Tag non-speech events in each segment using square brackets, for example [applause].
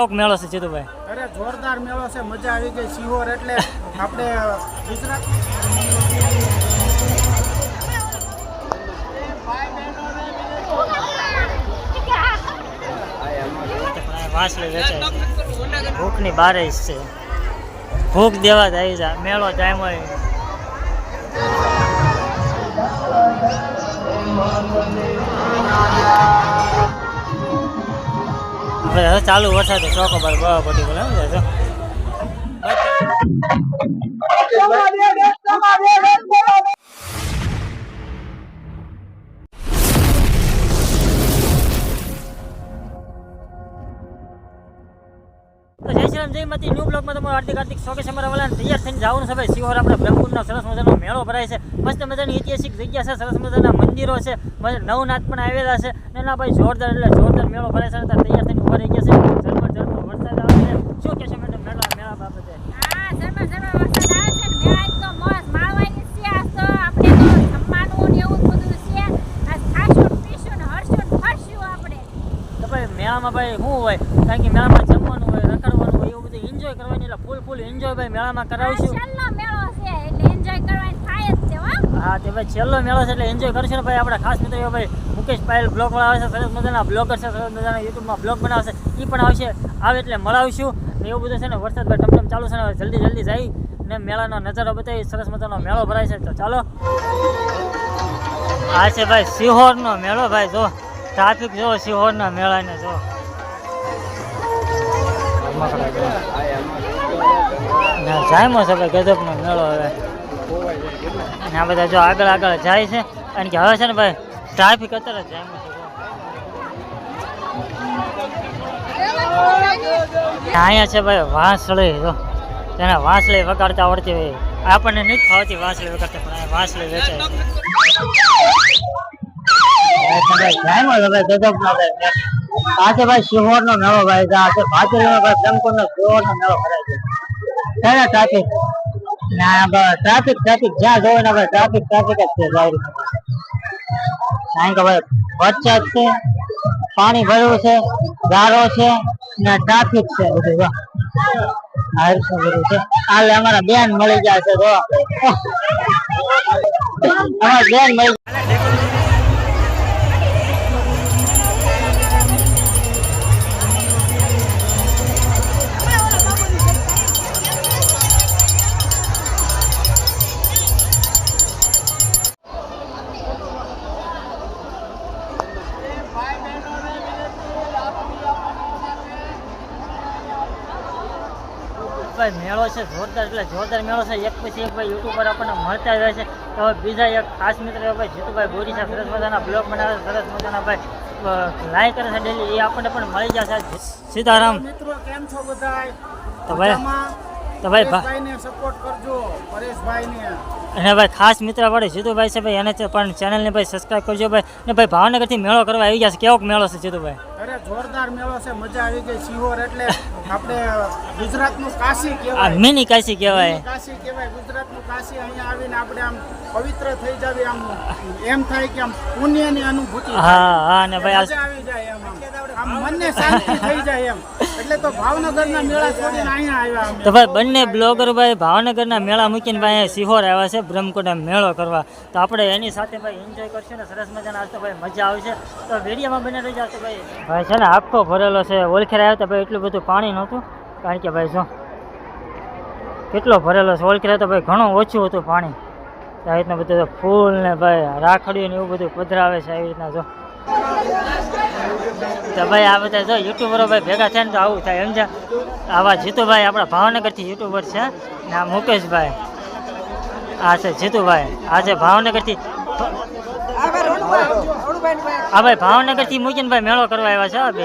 કેવોક મેળો છે જીતુભાઈ. અરે જોરદાર મેળો છે મજા આવી ગઈ સિહોર એટલે આપણે ગુજરાત વાંસળી વેચાય ભૂખની બારે છે. ભૂખ દેવા જાય છે મેળો ટાઈમ હોય. હવે હવે ચાલુ વરસાદ ચોકો પર બવા પડી બોલે શું તો જય માતી ન્યૂ બ્લોગમાં તમારું હાર્દિક હાર્દિક સ્વાગત છે. અમારા વાલા તૈયાર થઈને જવાનું છે ભાઈ. શિહોર આપણે બ્રહ્મપુરનો સરસ મજાનો મેળો ભરાય છે. મસ્ત મજાની ઐતિહાસિક જગ્યા છે. સરસ મજાના મંદિરો છે. નવનાથ પણ આવેલા છે. અને ના ભાઈ જોરદાર એટલે જોરદાર મેળો ભરાય છે તૈયાર થઈને ઊભા રહી ગયા છે. ઝરમર ઝરમર વરસાદ આવે છે. શું કહેશો મેડમ મેળા મેળા બાબતે. હા, ઝરમર ઝરમર વરસાદ આવે છે ને તો મોજ માણવાની છે. આજ તો આપણે તો જમવાનું ને એવું બધું છે. આજ ખાશું પીશું ને હરશું ફરશું આપણે. તો ભાઈ મેળામાં ભાઈ શું હોય? કારણ કે મેળામાં જમવાનું હોય રખડવાનું હોય એવું બધું એન્જોય કરવાની એટલે ફૂલ એન્જોય ભાઈ મેળામાં કરાવશું. છેલ્લો મેળો છે એટલે એન્જોય કરવાની થાય જ છે હો. હા તે ભાઈ છેલ્લો મેળો છે એટલે એન્જોય કરશું ને ભાઈ. આપણા ખાસ મિત્રો ભાઈ મુકેશ પાયલ બ્લોગ વાળા આવે છે સરસ મજાના બ્લોગર છે સરસ મજાના યુટ્યુબમાં બ્લોગ બનાવશે. એ પણ આવશે આવે એટલે મળાવશું. એવું બધું છે ને વરસાદ ભાઈ ટમટમ ચાલુ છે ને જલ્દી જલ્દી જાય ને મેળાનો નજારો બતાવી સરસ મજાનો મેળો ભરાય છે. તો ચાલો. આ છે ભાઈ સિહોરનો મેળો ભાઈ જો. ટ્રાફિક જો સિહોરના મેળાને જો. ને જાયમો છે ભાઈ મેળો હવે. આ બધા જો આગળ આગળ જાય છે. અને કે હવે છે ને ભાઈ ટ્રાફિક અત્યારે જ જામ્યું છે. અહીંયા છે ભાઈ વાંસળી, જો. તેને વાંસળી વગાડતા આવડતી હોય. આપણને નથી ફાવતી વાંસળી વગાડતા, પણ વાંસળી વેચાય છે. આ છે ભાઈ જામ્યો છે ભાઈ ભાઈ આ છે ભાઈ શિહોરનો નો બ્રહ્મપુરનો શિહોરનો મેળો ભરાય છે. છે ટ્રાફિક ના ટ્રાફિક ટ્રાફિક જ્યાં જોવે ને ટ્રાફિક ટ્રાફિક જ છે જાહેર કારણ કે ભાઈ વરસાદ છે, પાણી ભર્યું છે, ગારો છે, ને ટ્રાફિક છે બધું અમારા બેન મળી ગયા છે અમારા બેન મળી છે જોરદાર એટલે જોરદાર મેળો છે. એક પછી એક ભાઈ યુટ્યુબર આપણને મળતા જ છે. તો હવે બીજા એક ખાસ મિત્ર ભાઈ જીતુભાઈ ગોરી છે સરસ મજાના બ્લોગ બનાવે છે સરસ મજાના ભાઈ લાઈક કરે છે ડેલી એ આપણને પણ મળી જશે. સીતારામ. મિત્રો કેમ છો બધા તો ભાઈ તો ભાઈ ભા- સપોર્ટ કરજો પરેશભાઈને. અને ભાઈ ખાસ મિત્ર વડે જીતુભાઈ છે ભાઈ એને પણ ચેનલને ભાઈ સબસ્ક્રાઈબ કરજો ભાઈ. ને ભાઈ ભાવનગરથી મેળો કરવા આવી ગયા છે. કેવો મેળો છે જીતુભાઈ? અરે જોરદાર મેળો છે મજા આવી ગઈ. સિહોર એટલે આપણે ગુજરાતનું કાશી કહેવાય. મિની કાશી કહેવાય. કાશી કહેવાય. ગુજરાતનું કાશી અહીંયા આવીને આપણે આમ પવિત્ર થઈ જાવી આમ એમ થાય કે આમ પુણ્યની અનુભૂતિ હા હા ને ભાઈ આવી જાય એમ આમ. આમ મનને શાંતિ થઈ જાય એમ. તો ભાઈ, બંને બ્લોગર ભાઈ ભાવનગરના મેળા મૂકીને ભાઈ અહીંયા સિહોર આવ્યા છે બ્રહ્મકુંડ મેળો કરવા. તો આપણે એની સાથે ભાઈ એન્જોય કરશું ને, સરસ મજાના તો ભાઈ મજા આવશે તો વેડિયામાં બને રહી જશે ભાઈ. ભાઈ છે ને, આખો ભરેલો છે. ઓળખેર આવ્યો તો ભાઈ, એટલું બધું પાણી નહોતું. કારણ કે ભાઈ જો, કેટલો ભરેલો છે. ઓળખેર તો ભાઈ ઘણું ઓછું હતું પાણી. આવી રીતના બધું ફૂલ ને ભાઈ રાખડીયું ને એવું બધું પધરાવે છે, આવી રીતના જો. તો ભાઈ આ બધા જો યુટ્યુબરો ભાઈ ભેગા થાય ને તો આવું થાય સમજા આવા જીતુભાઈ આપણા ભાવનગરથી યુટ્યુબર છે. ને આ મુકેશભાઈ. આ છે જીતુભાઈ. આ છે ભાવનગરથી આ ભાઈ ભાવનગરથી મૂકીને ભાઈ મેળો કરવા આવ્યા છે આ બે.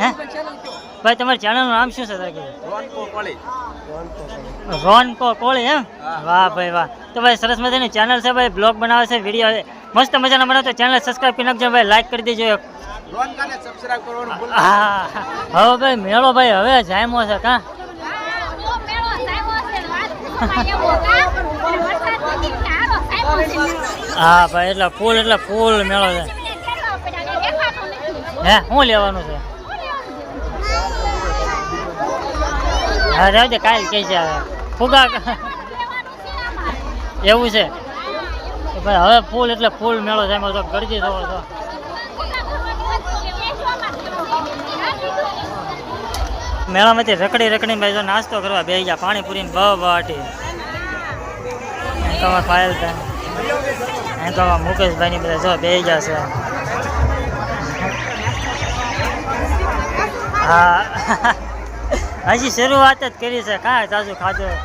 હે? ભાઈ તમારી ચેનલનું નામ શું છે રોનકો કોળી. એમ? વાહ ભાઈ વાહ. તો ભાઈ સરસ મજાની ચેનલ છે ભાઈ બ્લોગ બનાવે છે વીડિયો મસ્ત મજાના બનાવે તો ચેનલ સબસ્ક્રાઈબ કરી નાખજો ભાઈ લાઈક કરી દેજો હા હવે ભાઈ મેળો ભાઈ હવે જામ્યો છે કાં? હા, ભાઈ, એટલે ફૂલ એટલે ફૂલ મેળો છે. હે શું લેવાનું છે હા દે કાલ કઈ છે ફુગા છે અમારે. એવું છે તો ભાઈ, હવે ફૂલ એટલે ફૂલ મેળો છે, એમાં તો ગરજી થવો ફુગા લેવું. મેળામાંથી રખડી રખડી ભાઈ જો નાસ્તો કરવા બે ગયા પાણીપુરી ને બહુ બાટી તમારે ફાયલ થાય અહીં તો મુકેશભાઈની બધા જો બે ગયા છે. હા. [laughs] હજી શરૂઆત જ કરી છે. કાંઈ તાજું ખાધું.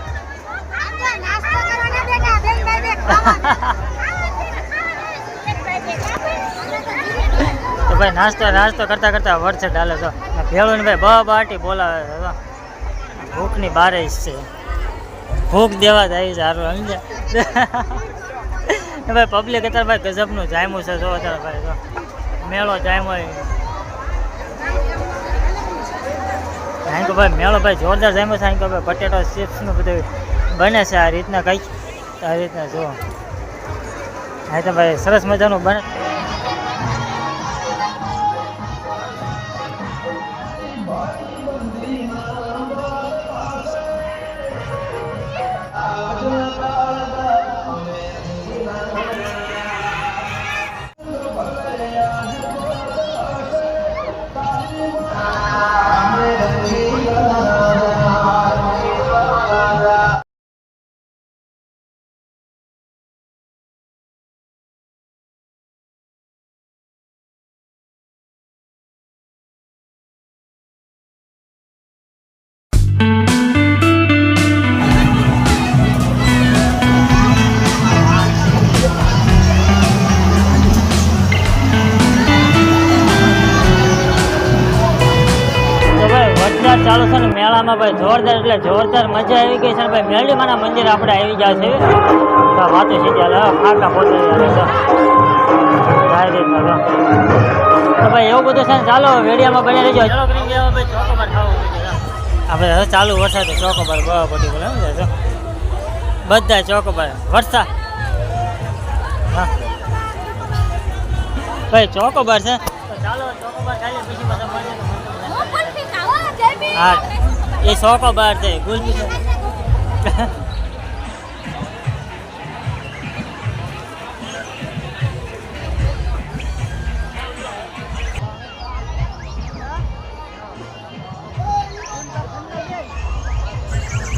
[laughs] તો ભાઈ નાસ્તો નાસ્તો કરતા કરતા વરસે ડાલે છો ભેળું ભાઈ બ બાટી બોલાવે છે જો. ભૂખની બારે જ છે. ભૂખ દેવા જાય છે સારું સમજ્યા? [laughs] ભાઈ પબ્લિક અત્યારે ભાઈ ગજબનું જામ્યું છે, જો અત્યારે ભાઈ, જો. મેળો જામ્યો અહીં ભાઈ મેળો ભાઈ જોરદાર જામ્યો તો ભાઈ પટેટો ચિપ્સનું બધું બને છે આ રીતના કંઈક. આ રીતના જો. હા તો ભાઈ સરસ મજાનું બને. મેળામાં ભાઈ જોરદાર એટલે જોરદાર મજા આવી ગઈ છે. ને ભાઈ મેળીમાના મંદિર આપણે આવી ગયા છે તો વાતો છે ત્યાં ફાકા પોતે તો ભાઈ એવું બધું છે ને ચાલો વેડિયામાં બની રહેજો. ચાલો કરી ગયા ભાઈ ચોકોબાર ખાવું આપણે હવે ચાલુ વરસાદ ચોકોબાર બહુ પડી બોલે બધા ચોકોબાર વરસાદ. હા. ભાઈ ચોકોબાર છે. ચાલો ચોકોબાર ખાઈએ બીજી બધા. હું. કુલ્ફી ખાઉં, જલેબી, હા આપણે શું ખબર? એ ચોકો બાર છે ગુલબી છે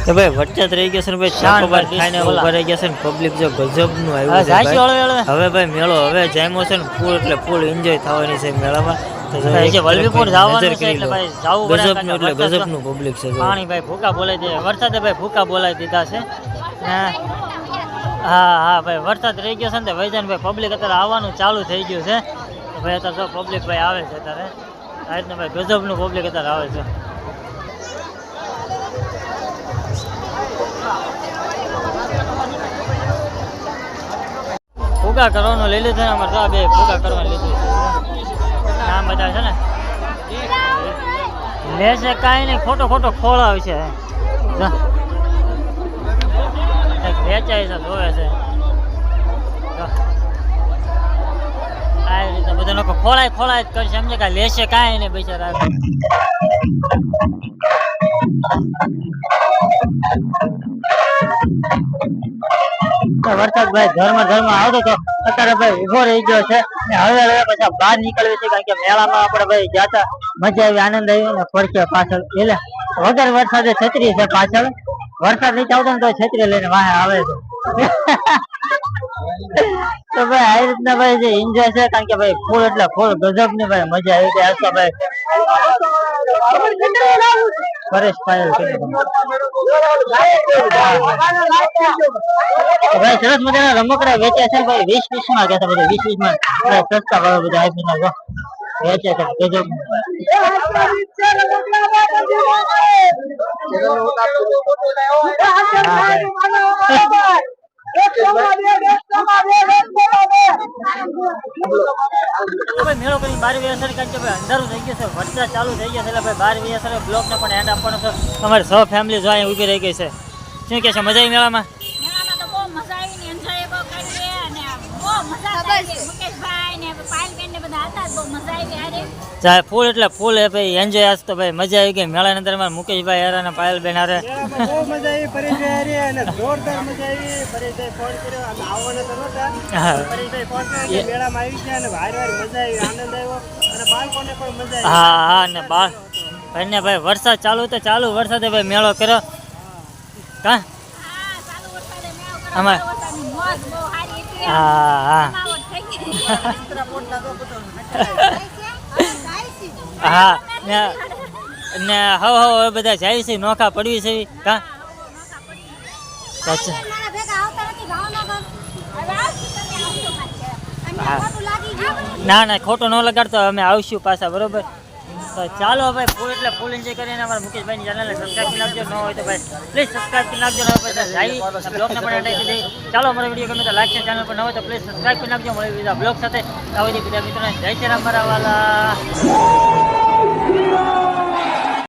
તો ભાઈ વચ્ચે રહી ગયા છે ને ભાઈ શાન ચોકોબાર પર ખાઈને બોલા. ઊભા રહી ગયા છે ને પબ્લિક જો ગજબનું હા, આવ્યું છે ઝાંસી ભાઈ. વાળો વાળો. હવે ભાઈ મેળો હવે જામ્યો છે ને ફૂલ એટલે ફૂલ એન્જોય થવાની છે મેળામાં તો જો ભાઈ, એક જે વલભીપુર જવાનું છે એટલે ભાઈ જાવું ગજબનું એટલે ગજબનું પબ્લિક છે પાણી ભાઈ ભૂકા બોલાવી દે. વરસાદે ભાઈ ભૂકા બોલાવી દીધા છે. હા હા ભાઈ વરસાદ રહી ગયો છે ને ભાઈ પબ્લિક અત્યારે આવવાનું ચાલુ થઈ ગયું છે. ભાઈ અત્યારે જો પબ્લિક ભાઈ આવે છે અત્યારે. આ રીતના ભાઈ ગજબનું પબ્લિક અત્યારે આવે છે. ફૂગા કરવાનું લઈ લીધું ને અમારે બે ફૂગા કરવાનું લીધું નામ બધા છે ને? લેશે કાંઈ નહીં, ખોટો ખોટો ખોળાવ છે. વેચાય છે, જોવે છે. આ રીતે બધા લોકો ખોળાય ખોળાય જ કરશે. સમજે કે લેશે કાંઈ નહીં બિચારા. વરસાદ ભાઈ ધર્મ ધર્મ આવતો તો અત્યારે ભાઈ ઊભો રહી ગયો છે. ને હવે હવે પછી બહાર નીકળવી છે કારણ કે મેળામાં આપણે ભાઈ જાતા મજા આવી, આનંદ આવ્યો ને પડશે પાછળ. એટલે વગર વરસાદે છત્રી છે પાછળ. વરસાદ નહીં આવતો ને તો છત્રી લઈને વાહે આવે છે. તો ભાઈ, આ રીતના ભાઈ જે એન્જોય છે, કારણ કે ભાઈ ફૂલ એટલે ફૂલ ગજબની ભાઈ મજા આવી ગઈ. હશે ભાઈ પરેશ પાયલ ભાઈ, સરસ મજાના રમકડા વેચ્યા છે ભાઈ, વીસ વીસમાં કહેતા બધા, વીસ વીસમાં. સસ્તા ભાવે બધા આપીને જો વેચે છે, ગજબ ભાઈ મેળો કઈ બાર વી અસર કારણ કે ભાઈ? અંધારું થઈ ગયું છે વરસાદ ચાલુ થઈ ગયો છે એટલે ભાઈ બાર વી અસર બ્લોક ને પણ એન્ડ આપવાનો છે. તમારે સો ફેમિલી જો અહીં ઊભી રહી ગઈ છે. શું કે છે મજા આવી મેળામાં? મેળામાં તો બહુ મજા આવી ને enjoy બહુ કરીએ અને બહુ મજા આવી મુકેશભાઈ ને પાયલબેન ને બધા હતા બહુ મજા આવી ચાહે ફૂલ એટલે ફૂલ એ ભાઈ એન્જોય આજ તો ભાઈ મજા આવી ગઈ. મેળાની અંદરમાં મુકેશભાઈ હારે. અને પાયલબેન હારે બહુ મજા આવી પરેશભાઈ હારે અને જોરદાર મજા આવી. પરેશભાઈ ફોન કર્યો અમે આવવાના તો નહોતા. હા. પરેશભાઈ ફોન કર્યો મેળામાં આવી ગયા અને વારે વારે મજા આવી આનંદ આવ્યો. અને બાળકોને પણ મજા આવી. હા હા ને બાળ ભાઈ ને ભાઈ વરસાદ ચાલુ તો ચાલુ વરસાદે ભાઈ મેળો કર્યો. કા? હા અમાર- હા હા [laughs] હા ને ને હવ હવ હવે બધા જાય છે નોખા પડવી છે કા? અચ્છા. ના ના ખોટો ન લગાડતો અમે આવશું પાછા બરોબર? ચાલો ભાઈ ફૂલ એટલે ફૂલ એન્જોય કરીને અમારા મુકેશભાઈની ચેનલને સબસ્ક્રાઈબ કરી નાખજો. ન હોય તો ભાઈ પ્લીઝ સબસ્ક્રાઈબ કરી નાખજો. હવે પછી બ્લોગને પણ હટાવી કરી દઈ ચાલો અમારો વીડિયો ગમે તો લાઈક છે ચેનલ પર ન હોય તો પ્લીઝ સબસ્ક્રાઈબ કરી નાખજો. મળે બીજા બ્લોગ સાથે. આવી બીજા મિત્રોને. જય શ્રી રામ મારા વાલા.